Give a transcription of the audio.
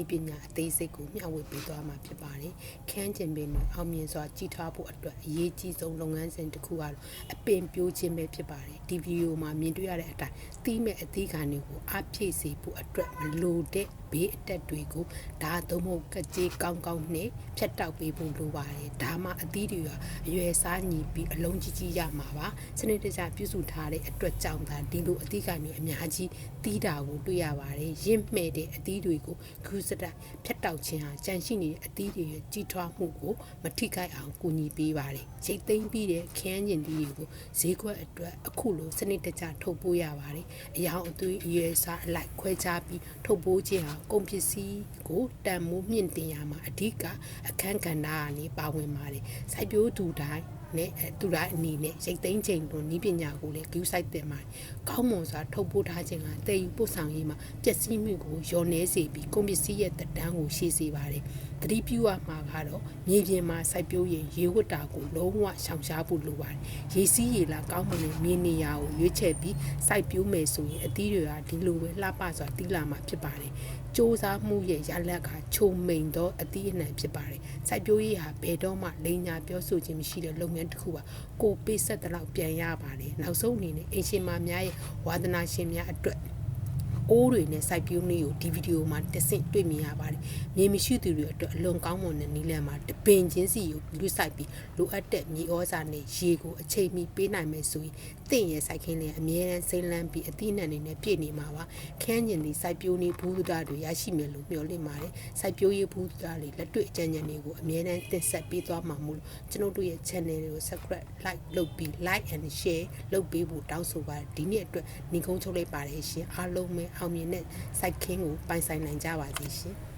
ဤပညာအသေးစိတ်ကိုမျှဝေပေးသွားမှာဖြစ်ပါတယ်။ခန်းကျင်ပင်မှာအောင်မြင်စွာကြီးထွားဖို့အတွက်အရေးကြီးဆုံးလုပ်ငန်းစဉ်တစ်ခုကတော့အပင်ပြိုးခြင်းပဲဖြစ်ပါတယ်။ ဒီဗီဒီယိုမှာမြင်တွေ့ရတဲ့အတိုင်းသီးမဲ့အသီးခံတွေကိုအပြည့်စေဖို့အတွက်မလိုတဲ့ဘေးအတက်တွေကိုဒါသုံးဖို့ကကြေးကောင်းကောင်းနဲ့ဖြတ်တောက်ပေးဖို့လိုပါတယ်။ဒါမှအသီးတွေကအရွယ်စားညီပြီးအလုံးကြီးကြီးရမှာပါ။စနစ်တကျပြုစုထားတဲ့အတွက်ကြောင့်ဒါဒီလိုအသီးခံတွေအများကြီးတီးတာကိုတွေ့ရပါတယ်။ရင့်မှဲ့တဲ့အသီးတွေကိုခူးစတက်ဖြတ်တောက်ခြင်းဟာကြန့်ရှိနေတဲ့အသီးတွေရဲ့ကြီးထွားမှုကိုမထိခိုက်အောင်ကူညီပေးပါတယ်။ရိတ်သိမ်းပြီးတဲ့ခန်းကျင်တီးတွေကိုဈေးကွက်အတွက်အခုလိုစနစ်တကျထုတ်ပိုးရပါတယ်။အယောင်အသွေးအရွယ်စားအလိုက်ခွဲခြားပြီးထုတ်ပိုးခြင်းဟာကုန်ပစ္စည်းကိုတန်မိုးမြင့်တင်ရမှာအဓိကအခန်းကဏ္ဍကနေပါဝင်ပါတယ်။စိုက်ပျိုးသူတိုင်းနဲ့အဲသူတိုင်းအနေနဲ့ရိတ်သိမ်းချိန်လိုနီးပညာကိုလည်း view site တင်ပါတယ်။ကောင်းမွန်စွာထုတ်ပိုးထားခြင်းကတည်ယူပို့ဆောင်ရေးမှာပျက်စီးမှုကိုလျော်နှဲစေပြီးကုန်ပစ္စည်းရဲ့တက်တန်းကိုရှေ့စေပါတယ်။သတိပြုရမှာကတော့မြေပြင်မှာစိုက်ပျိုးရင်ရေဝတ်တာကိုလုံးဝရှောင်ရှားဖို့လိုပါတယ်။ရေစီးရေလာကောင်းမွန်တဲ့မြေနေရာကိုရွေးချယ်ပြီးစိုက်ပျိုးမယ်ဆိုရင်အသီးတွေကဒီလိုပဲလှပစွာတီးလာမှာဖြစ်ပါတယ်။ စ조사မှုရဲ့ရလက်ကခြုံမိန်သောအသီးအနှံဖြစ်ပါတယ်။စိုက်ပျိုးရေးဟာဘယ်တော့မှလိန်ညာပြောဆိုခြင်းမရှိတဲ့လုပ်ငန်းတစ်ခုပါ။ကိုပေးဆက်တဲ့လောက်ပြန်ရပါတယ်။နောက်ဆုံးအနေနဲ့အင်ရှင်မများရဲ့ဝါသနာရှင်များအတွက်အိုးတွေနဲ့စိုက်ပျိုးနည်းကိုဒီဗီဒီယိုမှာတဆင့်တွေ့မြင်ရပါတယ်။မြေမရှိသူတွေအတွက်အလွန်ကောင်းမွန်တဲ့နည်းလမ်းမှာတပင်ချင်းစီကိုလူစိုက်ပြီးလိုအပ်တဲ့မြေဩဇာနဲ့ရေကိုအချိန်မီပေးနိုင်မယ်ဆိုရင်တင့်ရဲ့စိုက်ခင်းလေးအမြဲတမ်းစိမ့်လန်းပြီးအသီးနှံတွေနဲ့ပြည့်နေမှာပါ။ခန်းကျင်ဒီစိုက်ပျိုးနည်းဘူးဒတွေရရှိမယ်လို့မျှော်လင့်ပါတယ်။စိုက်ပျိုးရေးဘူးဒတွေလက်တွေ့အကြံဉာဏ်တွေကိုအမြဲတမ်းတင်ဆက်ပေးသွားမှာမို့လို့ကျွန်တော်တို့ရဲ့ channel တွေကို subscribe like လုပ်ပြီး like and share လုပ်ပေးဖို့တောင်းဆိုပါတယ်။ဒီနေ့အတွက်ညီကုန်းချုပ်လိုက်ပါတယ်ရှင်။အားလုံးပဲအောင်မြင်တဲ့စိုက်ခင်းကိုပိုင်ဆိုင်နိုင်ကြပါစေရှင်။